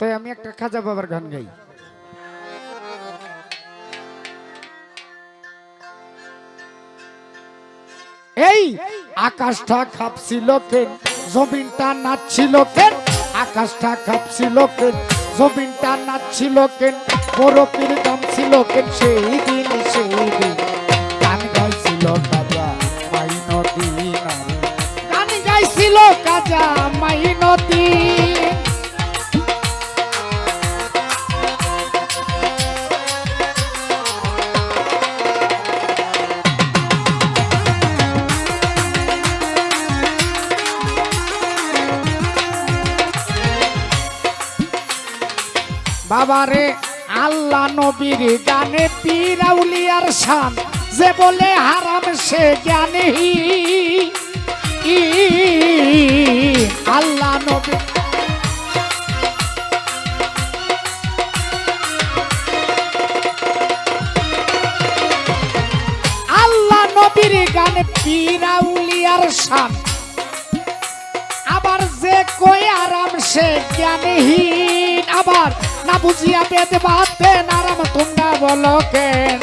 তাই আমি একটা খাজা বাবার গান গাই। এই আকাশটা খাপছিল কেন? জমিনটা নাচছিল কেন? আকাশটা খাপছিল কেন? জমিনটা নাচছিল কেন? বরফের দাম ছিল কেন? সেই দিন সেই দিন গান গাইছিল কাজা মাই নদী গান গাইছিল কাজা মাই নদী বাবারে, আল্লাহ নবীর গানে পীরাউলিয়ার শান। যে বলে হারাম, সে জ্ঞানে আল্লাহ নবী আল্লাহ নবীর গানে পীরাউলিয়ার শান। আবার যে কই আরাম সে জ্ঞানহীন। আবার না বুঝিয়া বেদ বাতেন আরাম তোমরা বলো কেন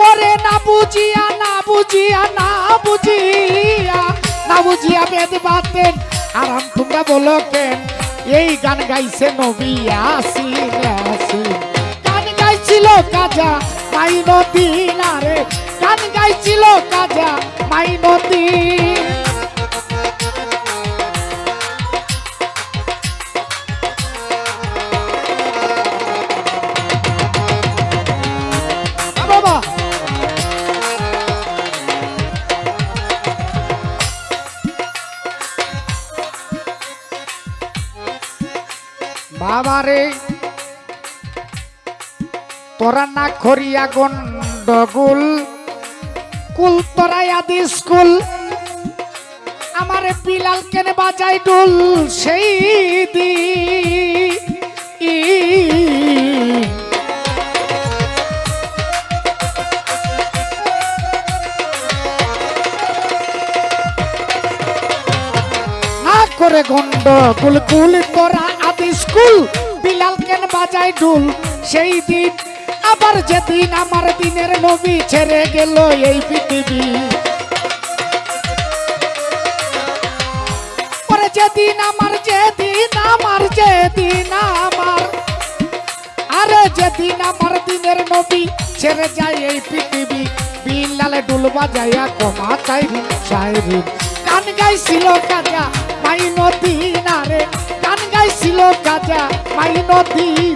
ওরে না বুঝিয়া না বুঝিয়া না বুঝিয়া না বুঝিয়া বেদ বাতেন আরাম তোমরা বলো কেন এই গান গাইছে নবী আসিন আসিন গান গাইছিল কাজা মাই নদী না রে গান গাইছিল কাজা মাই নদী বাবারে তোরা না খরিয়া গন্ডগুল, কুল তোরাই আদি স্কুল। আমারে বিলাল কেন বাজাই ডুল সেই দি করে গন্ড কুল কুল তোরা স্কুল, বিলাল কেন বাজাই ডুল সেই দিন আবার যেদিন আমার দিনের নবী ছেড়ে গেল এই পৃথিবী। পরে যেদিন আমার যেদিন আমার যেদিন আমার, আরে যেদিন আমার দিনের নবী ছেড়ে যায় এই পৃথিবী, বিলালে ডুল বাজাইয়া কমা চাইরি চাইরি গান গাইছিল কাজা মাই নদী না রে গান গাইছিল কাজা মাই নদী।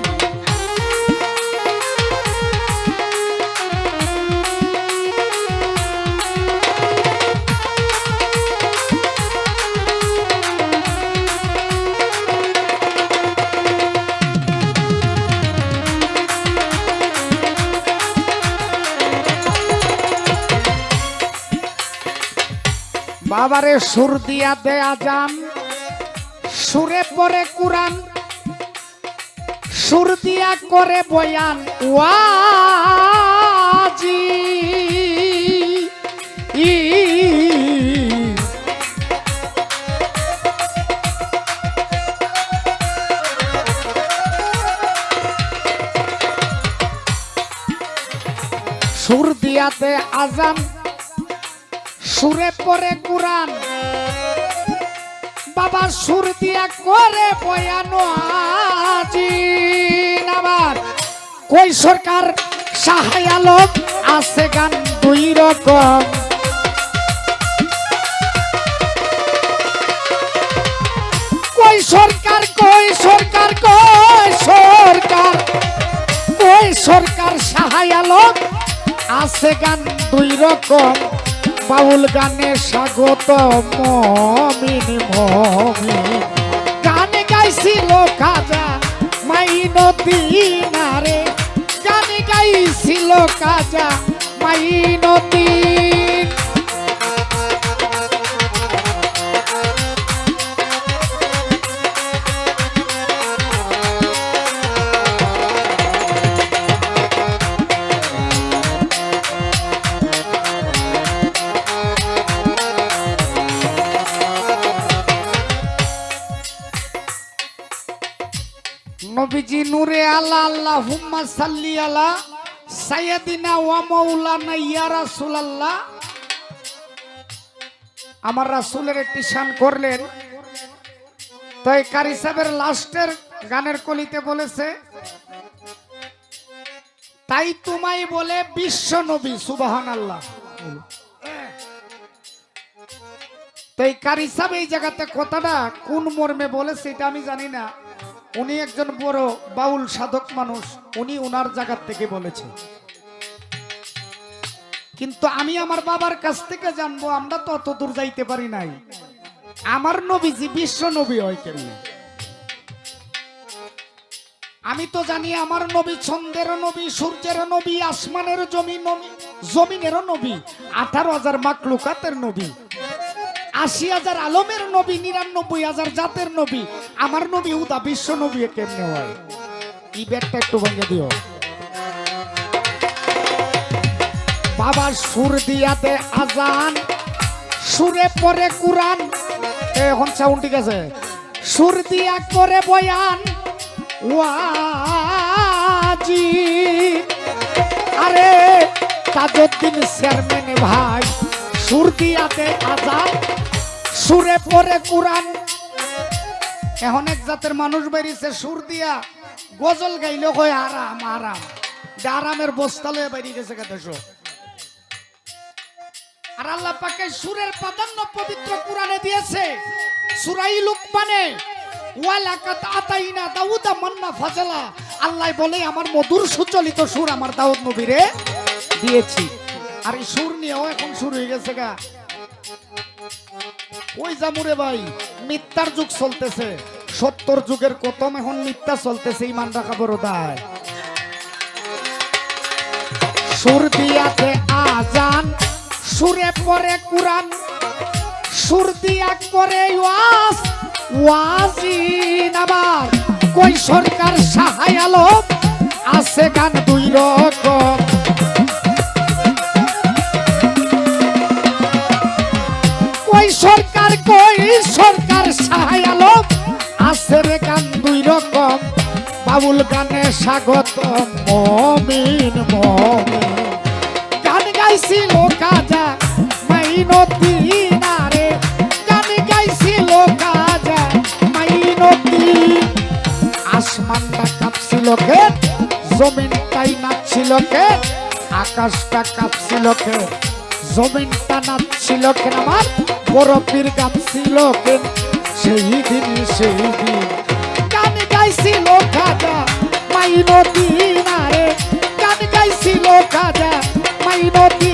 বাবারে সুর দিয়া দেয়া যান সুরে পরে কুরান সুর দিয়া করে বয়ান। ওয়াজি সুর দিয়াতে আজান সুরে পরে কুরান বাবা সুর দিয়া করে বয়ানো আজিন আবার কই সরকার সাহাই আলম আছে গান দুই রকম। কই সরকার কই সরকার কই সরকার কই সরকার সাহাই আলম আছে গান দুই রকম। বাউল গানে স্বাগত মমিন মমিন গান গাইছিল কাজা মাই নদী নারে। গান গাইছিল কাজা মাই নবীজি নূরে আল্লাহ আল্লাহ হুম্মা সাল্লি আলা সাইয়াদিনা ওয়া মাওলানা ইয়া রাসূলুল্লাহ। আমার রাসূলের একটি শান করলেন। তো এই কারি সাহেবের লাস্টের গানের কলিতে বলেছে, তাই তোমায় বলে বিশ্ব নবী সুবাহান আল্লাহ তো এই কারি সাহেব এই জায়গাতে কথাটা কোন মর্মে বলেছে এটা আমি জানি না। উনি একজন বড় বাউল সাধক মানুষ, উনি ওনার জায়গার থেকে বলেছে। কিন্তু আমি আমার বাবার কাছ থেকে জানব, আমরা তো অত দূর যাইতে পারি নাই। আমার নবীজি বিশ্ব নবী হয় কেমনি? আমি তো জানি আমার নবী ছন্দের নবী, সূর্যের নবী, আসমানের জমি, নবী জমিনের নবী, আঠারো হাজার মাকলুকাতের নবী, আশি হাজার আলমের নবী, নিরানব্বই হাজার জাতের নবী আমার নবী উদা বিশ্ব নবী কেমনে হয়? এই ব্যাগটা একটু ভেঙে দিও। বাবা সুর দিয়াতে আজান সুরে পরে কুরআন। এ, এখন সাউন্ড ঠিক আছে? সুর দিয়া করে বয়ান ওয়াজি। আরে তাজউদ্দিন চেয়ারম্যান ভাই সুর দিয়াতে আজান সুরে পরে কুরআন। এখন এক জাতের মানুষ বেরিয়েছে সুর দিয়া গজল গাইলে, কয়, আরাম আরাম। আরামের বস্তা লয়ে বেরিয়ে গেছে কেদেশো আর আল্লাহ পাকে সুরের প্রাধান্য পবিত্র কোরআনে দিয়েছে, সুরাই লুকমানে ওয়ালাকাত আতাইনা দাউদা মান্না ফাজালা। আল্লাহ বলে, আমার মধুর সুচলিত সুর আমার দাউদ নবীরে দিয়েছি। আর এই সুর নিয়েও এখন শুরু হয়ে গেছে গা। ওই জামুরে ভাই, মিথ্যার যুগ চলতেছে। সত্তর যুগের কতম এখন মিথ্যা চলতেছে ইমান রাখা বড় দায় সুর দিয়াতে আজান, সুরে পরে কুরআন। সুর দিয়া করে ওয়াজ ওয়াজিন আবার কই সরকার সাহায় আলম? আছে গান দুই রকম। বাউল গানে স্বাগত, মমিন গান গাইছিল কাজা মাইনতি নারে। গান গাইছিল কাজা মাইনতি। আসমানটা কাঁপছিল কে জমিনটাই নাচছিল কে আকাশটা কাঁপছিল কে জমিনটা নাচছিল কেন আমার বরফির গামছিল কে সেই দিন সেই দিন। গাইছিল কাজা মাইনতি নারে। গান গাইছিল কাজা মাইনতি